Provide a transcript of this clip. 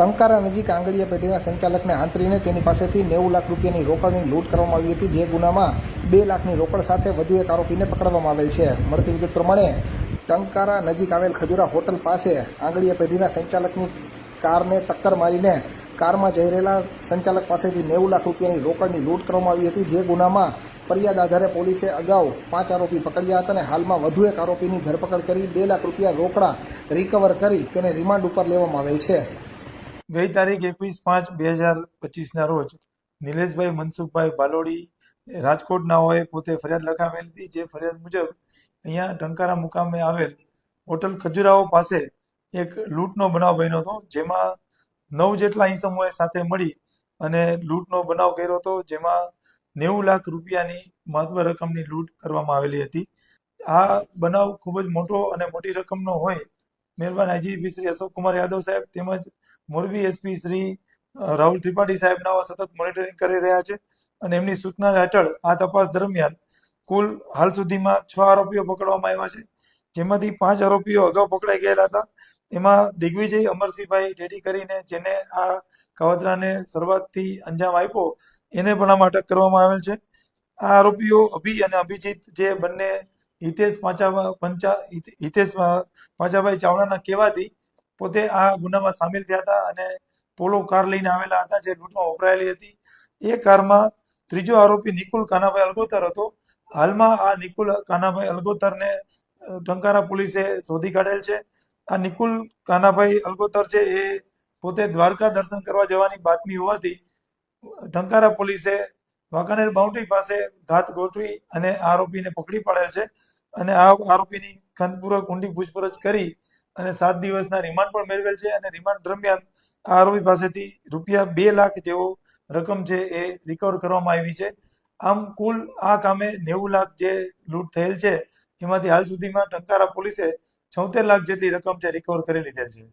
ટંકારા નજીક આંગળીયા પેઢીના સંચાલકને આંતરીને તેની પાસેથી નેવું લાખ રૂપિયાની રોકડની લૂંટ કરવામાં આવી હતી, જે ગુનામાં બે લાખની રોકડ સાથે વધુ એક આરોપીને પકડવામાં આવેલ છે. મળતી વિગત પ્રમાણે ટંકારા નજીક આવેલ ખજુરા હોટલ પાસે આંગળીયા પેઢીના સંચાલકની કારને ટક્કર મારીને કારમાં જઈ રહેલા સંચાલક પાસેથી નેવું લાખ રૂપિયાની રોકડની લૂંટ કરવામાં આવી હતી, જે ગુનામાં ફરિયાદ આધારે પોલીસે અગાઉ પાંચ આરોપી પકડ્યા હતા અને હાલમાં વધુ એક આરોપીની ધરપકડ કરી બે લાખ રૂપિયા રોકડા રિકવર કરી તેને રિમાન્ડ ઉપર લેવામાં આવેલ છે. ગઈ તારીખ એકવીસ પાંચ બે હજાર પચીસના રોજ નિલેશભાઈ મનસુખભાઈ બાલોડી રાજકોટનાઓએ પોતે ફરિયાદ લખાવેલ હતી. જે ફરિયાદ મુજબ અહીંયા ટંકારા મુકામે આવેલ હોટલ ખજુરાઓ પાસે એક લૂંટનો બનાવ બન્યો હતો, જેમાં નવ જેટલા ઈસમોએ સાથે મળી અને લૂંટનો બનાવ કર્યો હતો, જેમાં નેવું લાખ રૂપિયાની મહત્વ રકમની લૂંટ કરવામાં આવેલી હતી. આ બનાવ ખૂબ જ મોટો અને મોટી રકમનો હોય, મહેરબાન આઈજીપી શ્રી અશોક કુમાર યાદવ સાહેબ તેમજ મોરબી એસપી શ્રી રાહુલ ત્રિપાઠી સાહેબના સતત મોનિટરિંગ કરી રહ્યા છે અને એમની સૂચના હેઠળ આ તપાસ દરમિયાન કુલ હાલ સુધીમાં છ આરોપીઓ પકડવામાં આવ્યા છે. જેમાંથી પાંચ આરોપીઓ અગાઉ પકડાઈ ગયેલા હતા. એમાં દિગ્વિજય, અમરસિંહભાઈ ડેડી કરીને જેને આ કાવતરાને શરૂઆતથી અંજામ આપ્યો, એને પણ આમાં અટક કરવામાં આવેલ છે. આ આરોપીઓ અભી અને અભિજીત જે બંને હિતેશ પાંચા, પંચા હિત- હિતેશ પાંચાભાઈ ચાવડાના કહેવાથી પોતે આ ગુનામાં સામેલ થયા હતા અને પોલો કાર લઈને આવેલા હતા જે લૂંટમાં વપરાયેલી હતી. એ કારમાં ત્રીજો આરોપી નિકુલ કાનાભાઈ અલગોતર હતો. હાલમાં આ નિકુલ કાનાભાઈ અલગોતરને ટંકારા પોલીસે શોધી કાઢેલ છે. આ નિકુલ કાનાભાઈ અલગોતર છે એ પોતે દ્વારકા દર્શન કરવા જવાની બાતમી હોવાથી ટંકારા પોલીસે વાંકાનેર બાઉન્ડ્રી પાસે ઘાત ગોઠવી અને આરોપીને પકડી પાડેલ છે. અને આ આરોપીની ખંતપૂર્વક ઊંડી પૂછપરછ કરી અને સાત દિવસના રિમાન્ડ પણ મેળવેલ છે અને રિમાન્ડ દરમિયાન આ આરોપી પાસેથી રૂપિયા બે લાખ જેવો રકમ છે એ રિકવર કરવામાં આવી છે. આમ કુલ આ કામે નેવું લાખ જે લૂંટ થયેલ છે, એમાંથી હાલ સુધીમાં ટંકારા પોલીસે છોતેર લાખ જેટલી રકમ છે રિકવર કરી લીધેલ છે.